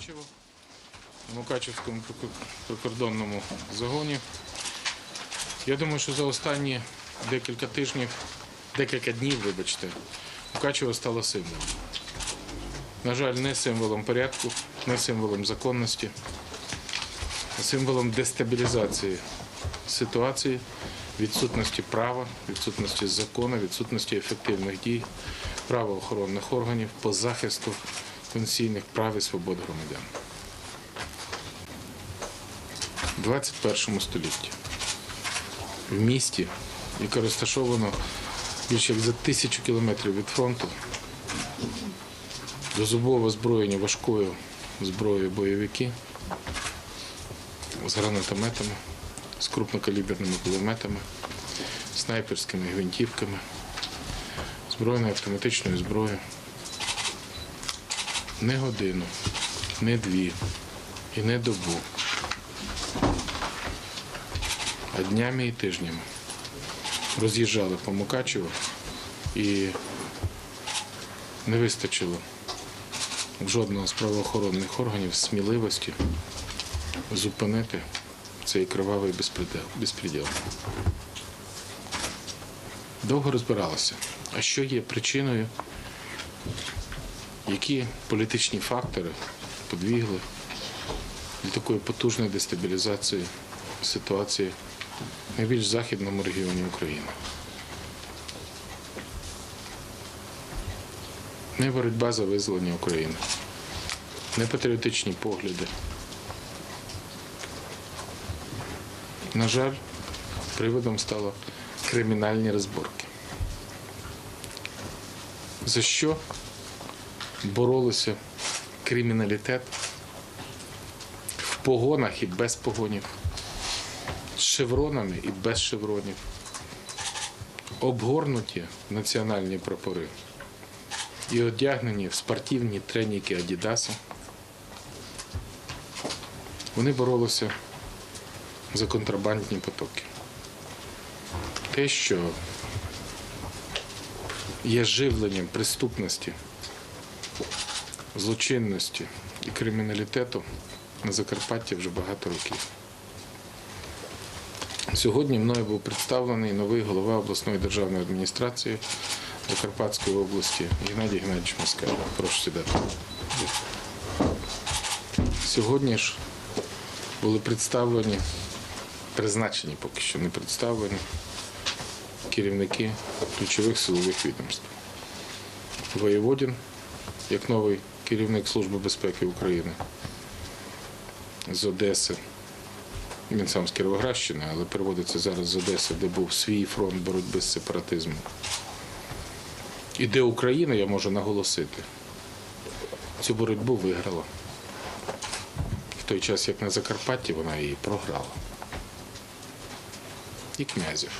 Мукачево, в Мукачевському прикордонному загоні. Я думаю, що за останні декілька тижнів, декілька днів, вибачте, Мукачево стало символом. На жаль, не символом порядку, не символом законності, а символом дестабілізації ситуації, відсутності права, відсутності закону, відсутності ефективних дій правоохоронних органів по захисту конституційних прав і свобод громадян. У 21 столітті в місті, яке розташовано більше як за тисячу кілометрів від фронту, до зубово озброєні важкою зброєю бойовики з гранатометами, з крупнокаліберними кулеметами, снайперськими гвинтівками, збройною автоматичною зброєю. Не годину, не дві і не добу, а днями і тижнями роз'їжджали по Мукачеву і не вистачило жодного з правоохоронних органів сміливості зупинити цей кривавий безпреділ. Довго розбиралося, а що є причиною, які політичні фактори подвігли до такої потужної дестабілізації ситуації в найбільш західному регіоні України. Не боротьба за визволення України, не патріотичні погляди. На жаль, приводом стало кримінальні розборки. За що боролися. Криміналітет. В погонах і без погонів, з шевронами і без шевронів, обгорнуті національні прапори. І одягнені в спортивні треніки Адідаса. Вони боролися за контрабандні потоки. Те, що є живленням преступності, злочинності і криміналітету на Закарпатті вже багато років. Сьогодні мною був представлений новий голова обласної державної адміністрації Закарпатської області Геннадій Геннадійович Москаль. Прошу сідати. Сьогодні ж були представлені, призначені поки що не представлені керівники ключових силових відомств. Воєводін, як новий керівник Служби безпеки України з Одеси. Він сам з Кіровоградщини, але переводиться зараз з Одеси, де був свій фронт боротьби з сепаратизмом. І де Україна, я можу наголосити, цю боротьбу виграла. В той час, як на Закарпатті, вона її програла. І князів.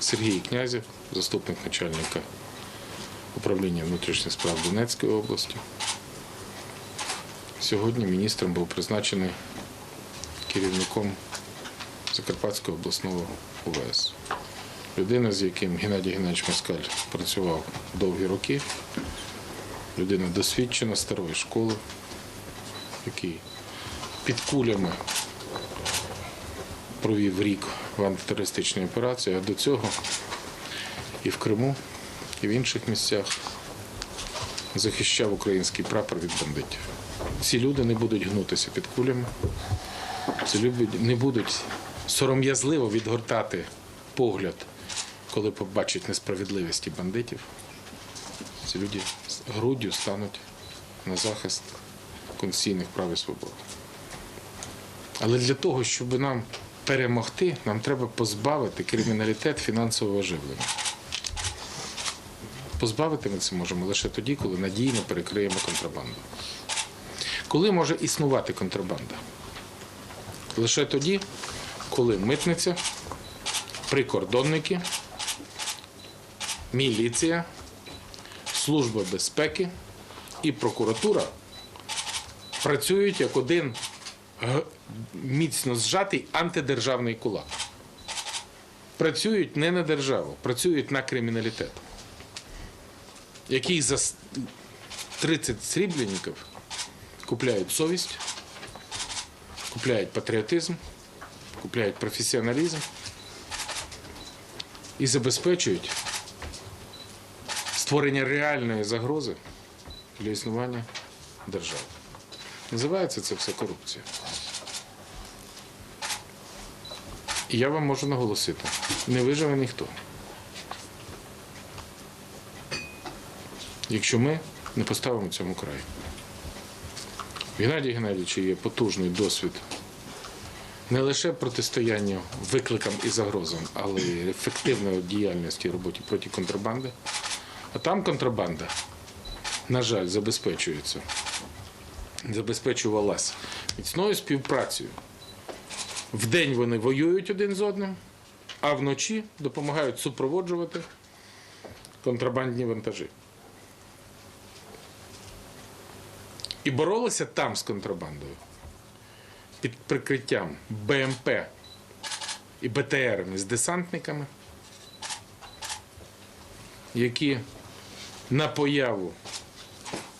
Сергій Князів, заступник начальника управління внутрішніх справ Донецької області. Сьогодні міністром був призначений керівником Закарпатського обласного УВС. Людина, з яким Геннадій Геннадійович Москаль працював довгі роки, людина досвідчена старої школи, який під кулями провів рік в антитерористичній операції, а до цього і в Криму, і в інших місцях захищав український прапор від бандитів. Ці люди не будуть гнутися під кулями, ці люди не будуть сором'язливо відгортати погляд, коли побачать несправедливість бандитів. Ці люди з груддю стануть на захист конституційних прав і свобод. Але для того, щоб нам перемогти, нам треба позбавити криміналітет фінансового живлення. Позбавити ми це можемо лише тоді, коли надійно перекриємо контрабанду. Коли може існувати контрабанда? Лише тоді, коли митниця, прикордонники, міліція, служба безпеки і прокуратура працюють як один міцно зжатий антидержавний кулак. Працюють не на державу, працюють на криміналітет, який за с- 30 срібляників купляють совість, купляють патріотизм, купляють професіоналізм і забезпечують створення реальної загрози для існування держави. Називається це все корупція. І я вам можу наголосити, не виживе ніхто. Якщо ми не поставимо цьому край. В Геннадія Геннадійовича є потужний досвід не лише протистояння викликам і загрозам, але й ефективної діяльності роботі проти контрабанди. А там контрабанда, на жаль, забезпечується. Забезпечувалась міцною співпрацею. Вдень вони воюють один з одним, а вночі допомагають супроводжувати контрабандні вантажі. І боролися там з контрабандою під прикриттям БМП і БТРами з десантниками, які на появу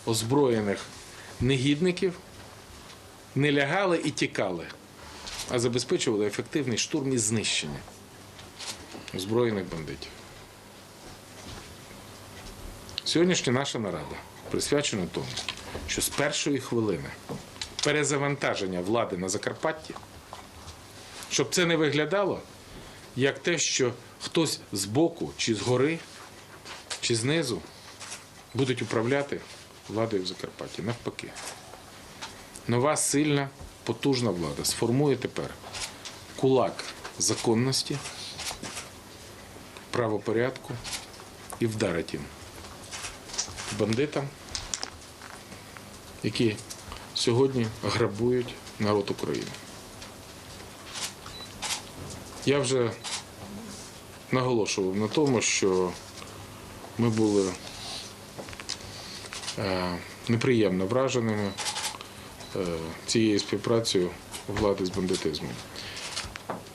озброєних негідників не лягали і тікали, а забезпечували ефективний штурм і знищення озброєних бандитів. Сьогоднішня наша нарада присвячена тому, що з першої хвилини перезавантаження влади на Закарпатті, щоб це не виглядало як те, що хтось збоку, чи згори, чи знизу будуть управляти владою в Закарпатті. Навпаки. Нова сильна, потужна влада сформує тепер кулак законності, правопорядку і вдарить їм бандитам, які сьогодні грабують народ України. Я вже наголошував на тому, що ми були е, неприємно враженими е, цією співпрацею влади з бандитизмом.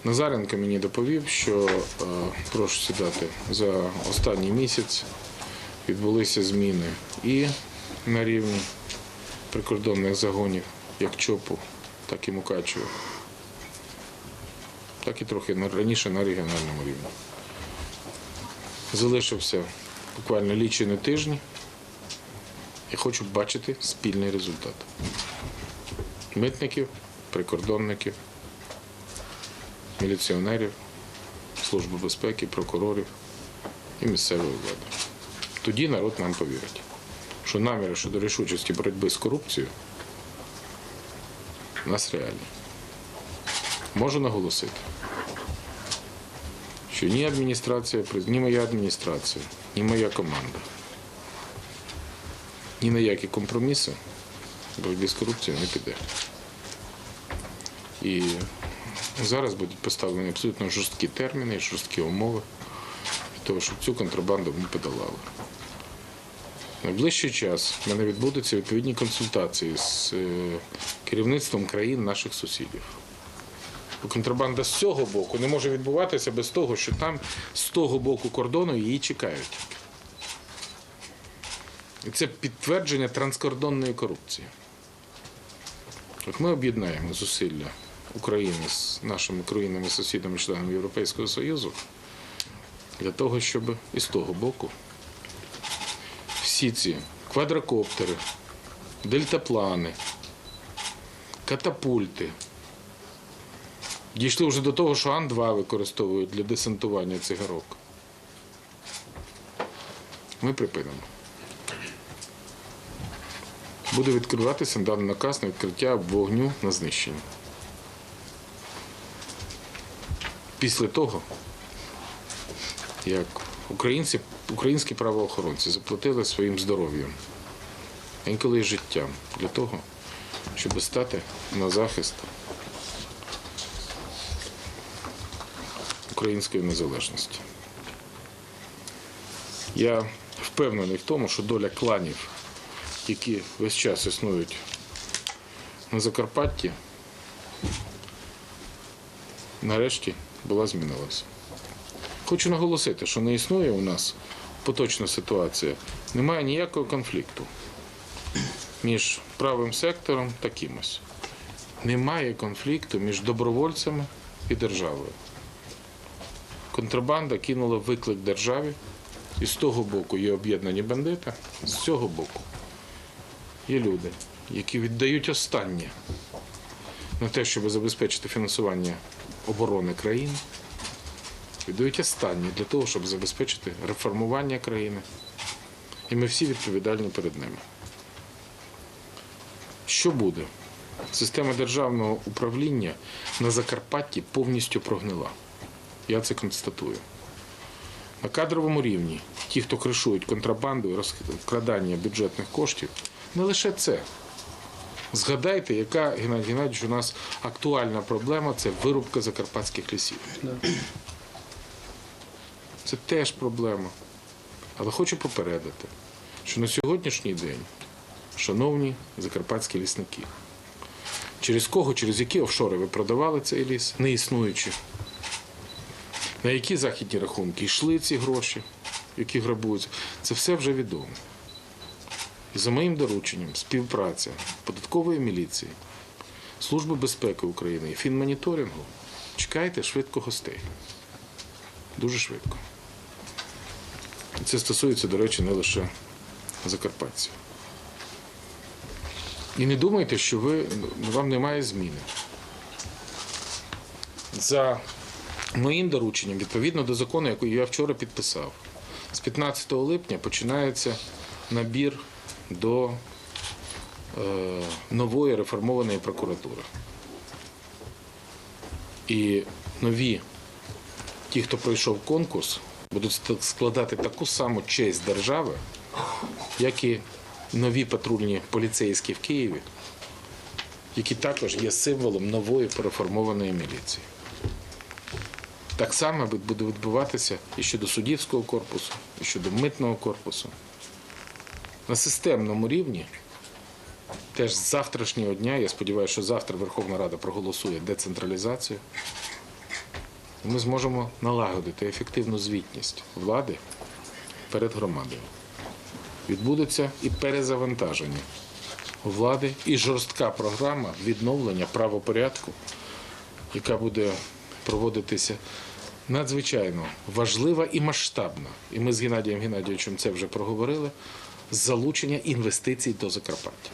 Назаренко мені доповів, що е, прошу сідати за останній місяць відбулися зміни і на рівні прикордонних загонів, як ЧОПу, так і Мукачева, так і трохи раніше на регіональному рівні. Залишився буквально лічені тижні і хочу бачити спільний результат. Митників, прикордонників, міліціонерів, Служби безпеки, прокурорів і місцевої влади. Тоді народ нам повірить, що наміри щодо рішучості боротьби з корупцією у нас реальні. Можу наголосити, що ні адміністрація, ні моя адміністрація, ні моя команда, ні на які компроміси боротьбі з корупцією не піде. І зараз будуть поставлені абсолютно жорсткі терміни, жорсткі умови для того, щоб цю контрабанду ми подолали. Найближчий час в мене відбудуться відповідні консультації з е, керівництвом країн наших сусідів. Бо контрабанда з цього боку не може відбуватися без того, що там з того боку кордону її чекають. І це підтвердження транскордонної корупції. От ми об'єднаємо зусилля України з нашими країнами, сусідами, членами Європейського Союзу для того, щоб і з того боку всі ці квадрокоптери, дельтаплани, катапульти дійшли вже до того, що Ан-2 використовують для десантування цигарок. Ми припинимо. Буде відкриватися даний наказ на відкриття вогню на знищення. Після того, як українці, українські правоохоронці заплатили своїм здоров'ям, інколи й життям для того, щоб стати на захист української незалежності. Я впевнений в тому, що доля кланів, які весь час існують на Закарпатті, нарешті була змінилася. Хочу наголосити, що не існує у нас поточна ситуація, немає ніякого конфлікту між правим сектором та кимось. Немає конфлікту між добровольцями і державою. Контрабанда кинула виклик державі, і з того боку є об'єднані бандити, з цього боку є люди, які віддають останнє на те, щоб забезпечити фінансування оборони країни, віддають останнє для того, щоб забезпечити реформування країни. І ми всі відповідальні перед ними. Що буде? Система державного управління на Закарпатті повністю прогнила. Я це констатую. На кадровому рівні ті, хто кришують контрабанду і розкрадання бюджетних коштів, не лише це. Згадайте, яка Геннадій Геннадійович, у нас актуальна проблема це вирубка закарпатських лісів. Це теж проблема. Але хочу попередити, що на сьогоднішній день, шановні закарпатські лісники, через кого, через які офшори ви продавали цей ліс, не існуючи, на які західні рахунки йшли ці гроші, які грабуються, це все вже відомо. І за моїм дорученням співпраця податкової міліції, Служби безпеки України і фінмоніторингу чекайте швидко гостей. Дуже швидко. Це стосується, до речі, не лише закарпатців. І не думайте, що ви, вам немає зміни. За моїм дорученням, відповідно до закону, який я вчора підписав, з 15 липня починається набір до е, нової реформованої прокуратури. І нові, ті, хто пройшов конкурс, будуть складати таку саму честь держави, як і нові патрульні поліцейські в Києві, які також є символом нової переформованої міліції. Так само буде відбуватися і щодо суддівського корпусу, і щодо митного корпусу. На системному рівні, теж з завтрашнього дня, я сподіваюся, що завтра Верховна Рада проголосує децентралізацію, ми зможемо налагодити ефективну звітність влади перед громадою. Відбудеться і перезавантаження влади, і жорстка програма відновлення правопорядку, яка буде проводитися надзвичайно важлива і масштабна. І ми з Геннадієм Геннадійовичем це вже проговорили. Залучення інвестицій до Закарпаття.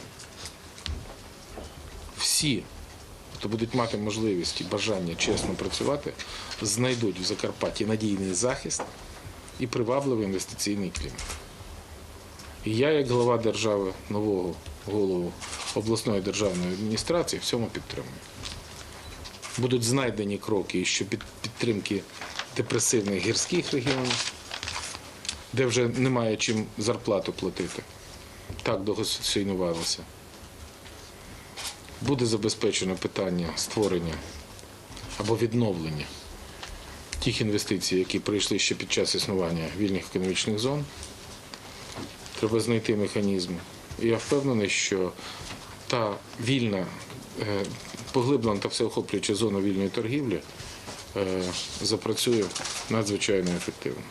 Всі, хто будуть мати можливість і бажання чесно працювати, знайдуть в Закарпатті надійний захист і привабливий інвестиційний клімат. І я, як глава держави, нового голову обласної державної адміністрації, в цьому підтримую. Будуть знайдені кроки щодо підтримки депресивних гірських регіонів, де вже немає чим зарплату платити. Так довго сінувалося. Буде забезпечено питання створення або відновлення тих інвестицій, які прийшли ще під час існування вільних економічних зон. Треба знайти механізми. І я впевнений, що та вільна, е, поглиблена та всеохоплююча зона вільної торгівлі е, запрацює надзвичайно ефективно.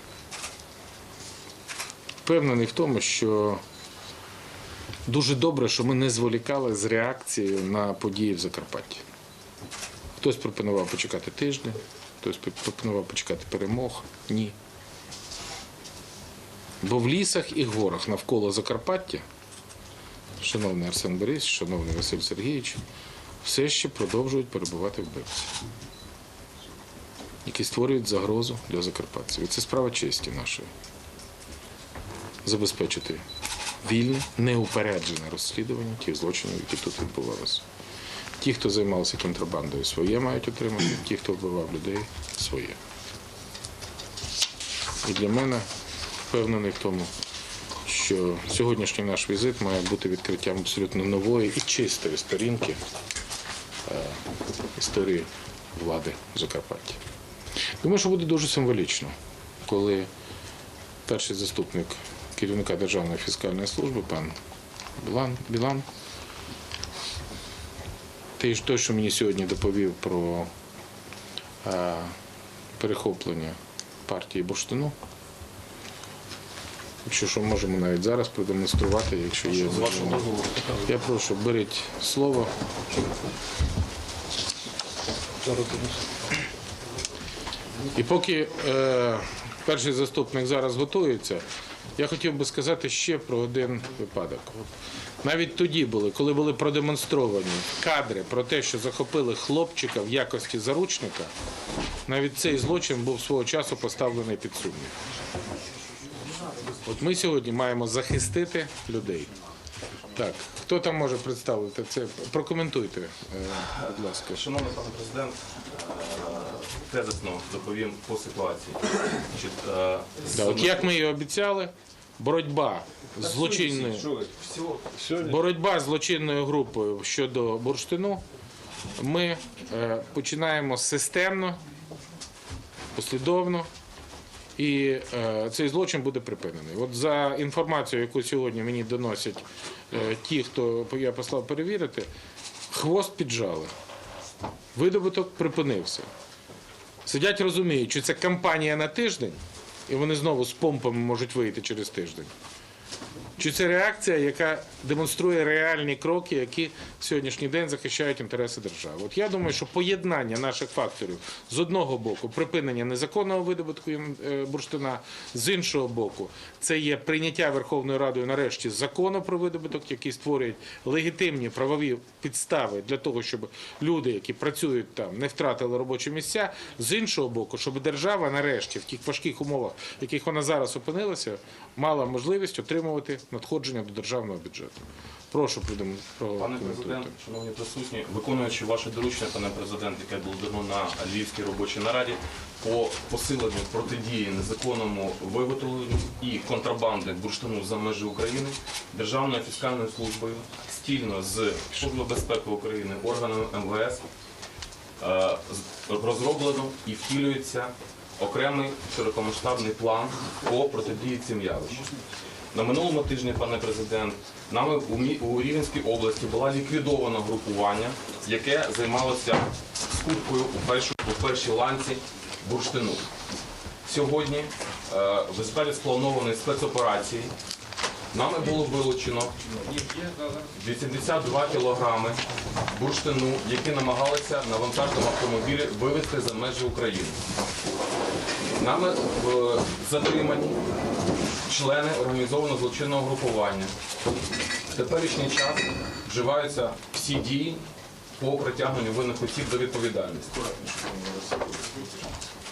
Впевнений в тому, що дуже добре, що ми не зволікали з реакцією на події в Закарпатті. Хтось пропонував почекати тиждень, хтось пропонував почекати перемог. Ні. Бо в лісах і горах навколо Закарпаття, шановний Арсен Борисович, шановний Василь Сергійович, все ще продовжують перебувати вбивці, які створюють загрозу для закарпатців. І це справа честі нашої. Забезпечити вільне, неупереджене розслідування тих злочинів, які тут відбувалися. Ті, хто займався контрабандою, своє мають отримати, ті, хто вбивав людей, своє. І для мене впевнений в тому, що сьогоднішній наш візит має бути відкриттям абсолютно нової і чистої сторінки е, історії влади в Закарпатті. Думаю, що буде дуже символічно, коли перший заступник керівника Державної фіскальної служби, пан Білан, Білан, той, що мені сьогодні доповів про е, перехоплення партії Бурштину, Якщо що, можемо навіть зараз продемонструвати, якщо є. Я прошу, беріть слово. І поки е, перший заступник зараз готується, я хотів би сказати ще про один випадок. Навіть тоді були, коли були продемонстровані кадри про те, що захопили хлопчика в якості заручника, навіть цей злочин був свого часу поставлений під сумнів. От ми сьогодні маємо захистити людей. Так, хто там може представити це? Прокоментуйте, е, будь ласка. Шановний пане президент, е, тезисно доповім по ситуації. Значить, е, Да, от як ми і обіцяли, боротьба з злочинною боротьба з злочинною групою щодо бурштину. Ми е, починаємо системно, послідовно, і е, цей злочин буде припинений. От за інформацією, яку сьогодні мені доносять е, ті, хто я послав перевірити, хвост піджали. Видобуток припинився. Сидять, розуміють, що це кампанія на тиждень, і вони знову з помпами можуть вийти через тиждень. Чи це реакція, яка демонструє реальні кроки, які в сьогоднішній день захищають інтереси держави? От я думаю, що поєднання наших факторів з одного боку припинення незаконного видобутку е, бурштина, з іншого боку, це є прийняття Верховною Радою нарешті закону про видобуток, який створює легітимні правові підстави для того, щоб люди, які працюють там, не втратили робочі місця. З іншого боку, щоб держава нарешті в тих важких умовах, в яких вона зараз опинилася, мала можливість отримувати надходження до державного бюджету. Прошу Пане президент, шановні присутні, виконуючи ваше доручення, пане президент, яке було дано на Львівській робочій нараді по посиленню протидії незаконному виготовленню і контрабанди бурштину за межі України, Державною фіскальною службою стільно з Службою безпеки України, органами МВС е, розроблено і втілюється окремий широкомасштабний план по протидії цим явищам. На минулому тижні, пане президент, нами у, Рівненській області була ліквідовано групування, яке займалося скупкою у, у першій ланці бурштину. Сьогодні, е, в результаті спланованої спецоперації, нами було вилучено 82 кілограми бурштину, які намагалися на вантажному автомобілі вивезти за межі України. Нами е, затримані члени організованого злочинного групування. В теперішній час вживаються всі дії по притягненню винних осіб до відповідальності.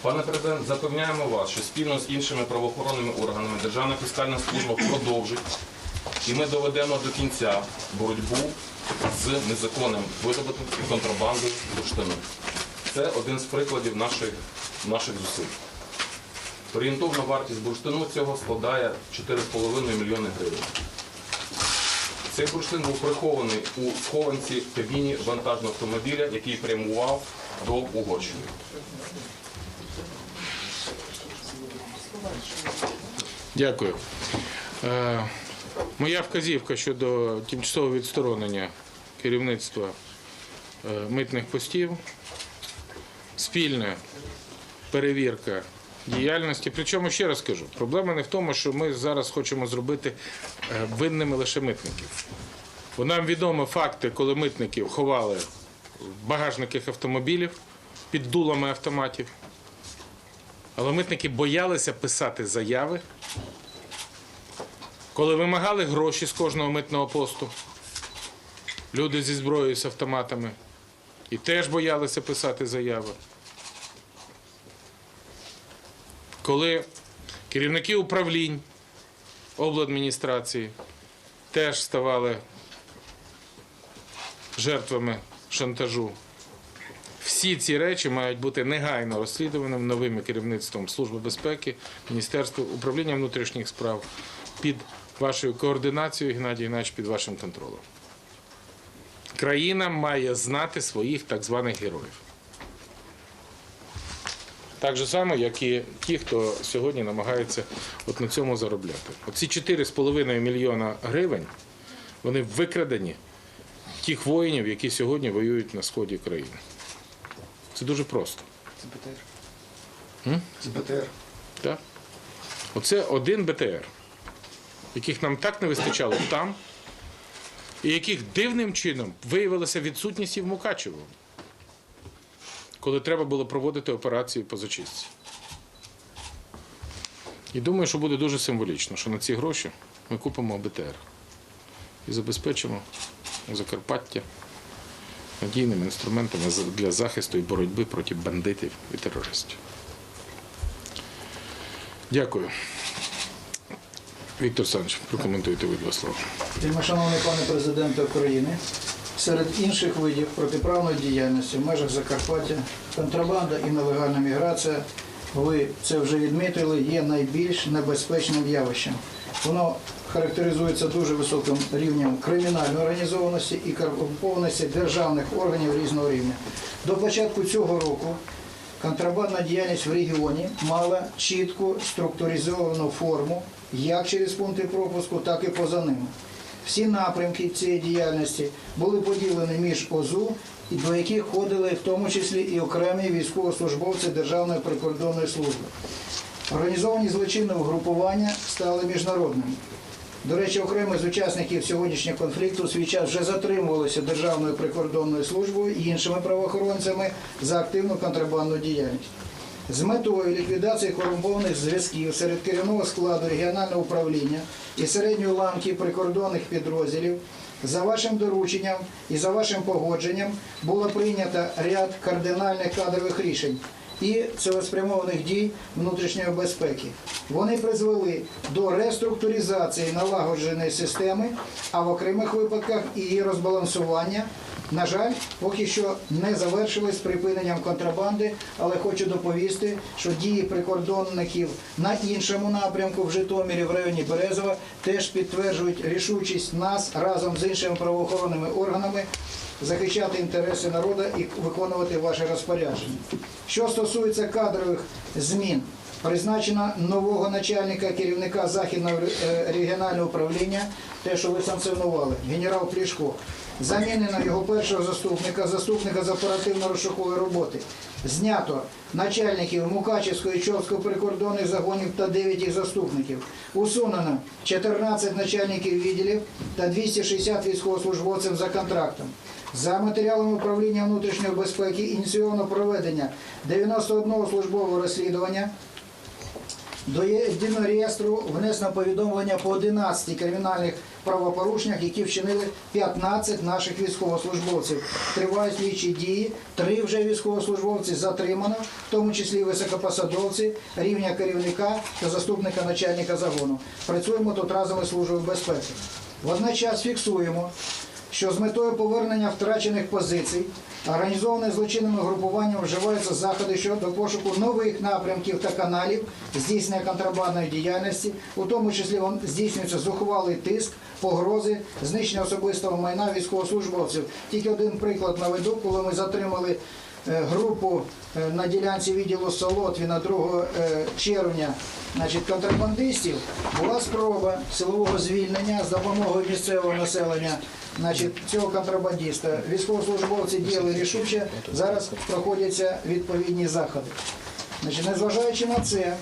Пане президент, запевняємо вас, що спільно з іншими правоохоронними органами Державна фіскальна служба продовжить і ми доведемо до кінця боротьбу з незаконним видобутком і контрабандою бурштину. Це один з прикладів наших, наших зусиль. Орієнтовна вартість бурштину цього складає 4,5 мільйони гривень. Цей бурштин був прихований у схованці кабіні вантажного автомобіля, який прямував до Угорщини. Дякую. Е, моя вказівка щодо тимчасового відсторонення керівництва е, митних постів, спільна перевірка діяльності. Причому ще раз кажу, проблема не в тому, що ми зараз хочемо зробити е, винними лише митників. Бо нам відомі факти, коли митників ховали в багажниках автомобілів під дулами автоматів. Але митники боялися писати заяви, коли вимагали гроші з кожного митного посту, люди зі зброєю з автоматами і теж боялися писати заяви. Коли керівники управлінь обладміністрації теж ставали жертвами шантажу. Всі ці речі мають бути негайно розслідуваними новим керівництвом Служби безпеки, Міністерства управління внутрішніх справ під вашою координацією, Геннадій Геннадійович, під вашим контролем. Країна має знати своїх так званих героїв. Так же само, як і ті, хто сьогодні намагається от на цьому заробляти. Оці 4,5 мільйона гривень, вони викрадені тих воїнів, які сьогодні воюють на сході країни. Це дуже просто. Це БТР. М? Це БТР. Так? Оце один БТР. яких нам так не вистачало там, і яких дивним чином виявилася відсутність і в Мукачево, коли треба було проводити операції по зачистці. І думаю, що буде дуже символічно, що на ці гроші ми купимо БТР і забезпечимо Закарпаття надійними інструментами для захисту і боротьби проти бандитів і терористів. Дякую. Віктор Олександрович, прокоментуйте ви два слова. Вельмишановний пане президенте України, серед інших видів протиправної діяльності в межах Закарпаття, контрабанда і нелегальна міграція, ви це вже відмітили, є найбільш небезпечним явищем. Воно характеризується дуже високим рівнем кримінальної організованості і корумпованості державних органів різного рівня. До початку цього року Контрабандна діяльність в регіоні мала чітку структуризовану форму як через пункти пропуску, так і поза ними. Всі напрямки цієї діяльності були поділені між ОЗУ, до яких входили в тому числі і окремі військовослужбовці Державної прикордонної служби. Організовані злочинні угрупування стали міжнародними. До речі, окремі з учасників сьогоднішнього конфлікту у свій час вже затримувалися Державною прикордонною службою і іншими правоохоронцями за активну контрабандну діяльність. З метою ліквідації корумпованих зв'язків серед керівного складу регіонального управління і середньої ланки прикордонних підрозділів за вашим дорученням і за вашим погодженням було прийнято ряд кардинальних кадрових рішень і цілеспрямованих дій внутрішньої безпеки. Вони призвели до реструктуризації налагодженої системи, а в окремих випадках і її розбалансування. На жаль, поки що не завершились припиненням контрабанди, але хочу доповісти, що дії прикордонників на іншому напрямку в Житомирі в районі Березова теж підтверджують рішучість нас разом з іншими правоохоронними органами захищати інтереси народу і виконувати ваші розпорядження. Що стосується кадрових змін, призначено нового начальника керівника західного регіонального управління, те, що ви санкціонували, генерал Плішко. Замінено його першого заступника, заступника з оперативно-розшукової роботи. Знято начальників Мукачівської і Човської прикордонних загонів та 9 їх заступників. Усунено 14 начальників відділів та 260 військовослужбовців за контрактом. За матеріалами управління внутрішньої безпеки ініційовано проведення 91 службового розслідування. До єдиного реєстру внесено повідомлення по 11 кримінальних правопорушеннях, які вчинили 15 наших військовослужбовців. Тривають слідчі дії, три вже військовослужбовці затримано, в тому числі високопосадовці, рівня керівника та заступника начальника загону. Працюємо тут разом із службою безпеки. Водночас фіксуємо, що з метою повернення втрачених позицій організоване злочинними групуванням вживаються заходи щодо пошуку нових напрямків та каналів здійснення контрабандної діяльності, у тому числі здійснюється зухвалий тиск, погрози, знищення особистого майна військовослужбовців. Тільки один приклад наведу, коли ми затримали групу е, на ділянці відділу Солотвіна 2 е, червня значить, контрабандистів, була спроба силового звільнення з допомогою місцевого населення значить, цього контрабандиста. Військовослужбовці діяли рішуче, зараз проходяться відповідні заходи. Значить, незважаючи на це,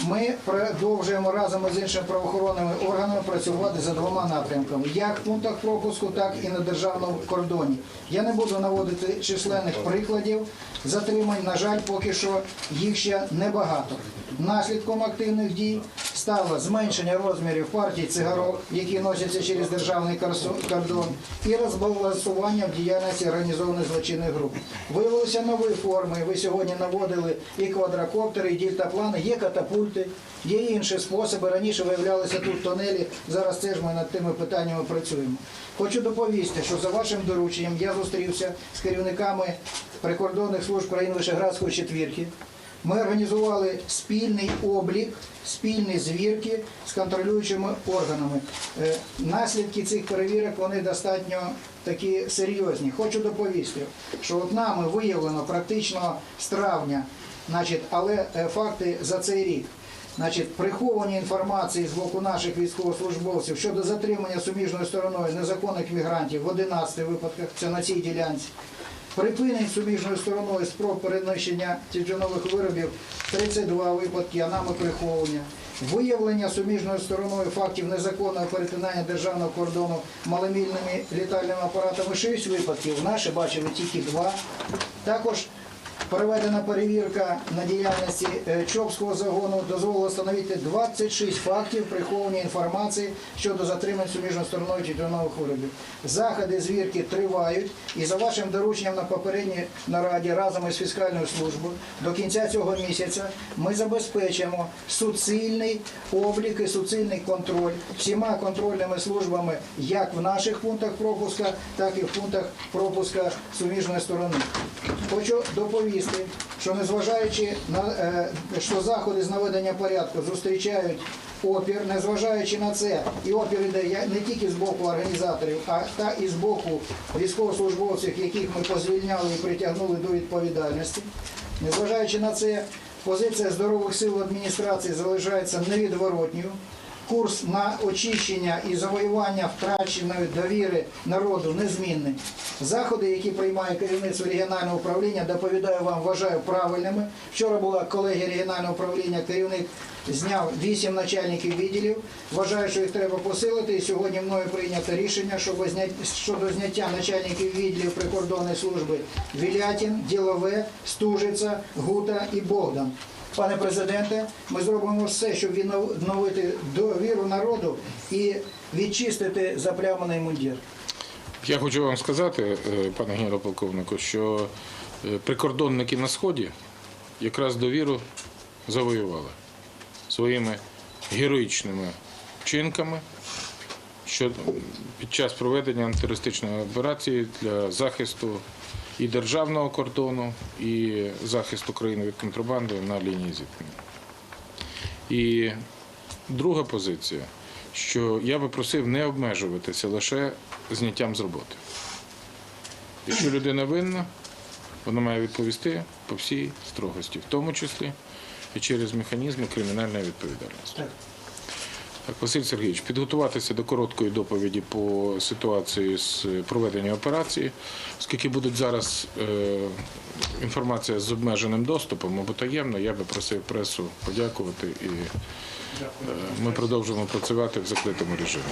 ми продовжуємо разом із іншими правоохоронними органами працювати за двома напрямками, як в пунктах пропуску, так і на державному кордоні. Я не буду наводити численних прикладів затримань. На жаль, поки що їх ще небагато. Наслідком активних дій стало зменшення розмірів партій цигарок, які носяться через державний кордон, і розбалансування в діяльності організованих злочинних груп. Виявилися нові форми. Ви сьогодні наводили і квадрокоптери, і дільтаплани, є катапульти, є інші способи. Раніше виявлялися тут тонелі. Зараз теж ми над тими питаннями працюємо. Хочу доповісти, що за вашим дорученням я зустрівся з керівниками прикордонних служб країн Вишеградської четвірки. Ми організували спільний облік, спільні звірки з контролюючими органами. Е, Наслідки цих перевірок вони достатньо такі серйозні. Хочу доповісти, що от нами виявлено практично з травня, значить, але е, факти за цей рік. Значить, приховані інформації з боку наших військовослужбовців щодо затримання суміжною стороною незаконних мігрантів в 11 випадках, це на цій ділянці. Припинень суміжною стороною спроб перенищення тютюнових виробів 32 випадки, а нами приховування. виявлення суміжною стороною фактів незаконного перетинання державного кордону маломільними літальними апаратами 6 випадків. Наші бачили тільки два. Також Проведена перевірка на діяльності е, Чопського загону дозволила встановити 26 фактів приховування інформації щодо затримань суміжною стороною тютюнових виробів. Заходи звірки тривають, і за вашим дорученням на попередній нараді разом із фіскальною службою до кінця цього місяця ми забезпечимо суцільний облік і суцільний контроль всіма контрольними службами як в наших пунктах пропуска, так і в пунктах пропуска суміжної сторони. Хочу доповісти, що незважаючи на е, що заходи з наведення порядку зустрічають опір, незважаючи на це, і опір іде не тільки з боку організаторів, а та і з боку військовослужбовців, яких ми позвільняли і притягнули до відповідальності. Незважаючи на це, позиція здорових сил адміністрації залишається невідворотньою. Курс на очищення і завоювання втраченої довіри народу незмінний. Заходи, які приймає керівництво регіонального управління, доповідаю вам, вважаю правильними. Вчора була колегія регіонального управління, керівник зняв вісім начальників відділів. Вважаю, що їх треба посилити. І сьогодні мною прийнято рішення щодо зняття начальників відділів прикордонної служби Вілятін, Ділове, Стужиця, Гута і Богдан. Пане президенте, ми зробимо все, щоб відновити довіру народу і відчистити запляманий мундір. Я хочу вам сказати, е, пане генерал-полковнику, що е, прикордонники на Сході якраз довіру завоювали своїми героїчними вчинками під час проведення антитерористичної операції для захисту і державного кордону, і захисту країни від контрабанди на лінії зіткнення. І друга позиція, що я би просив не обмежуватися лише зняттям з роботи. Якщо людина винна, вона має відповісти по всій строгості, в тому числі і через механізми кримінальної відповідальності. Василь Сергійович, підготуватися до короткої доповіді по ситуації з проведення операції, оскільки будуть зараз е, інформація з обмеженим доступом або таємно, я би просив пресу подякувати і е, ми продовжимо працювати в закритому режимі.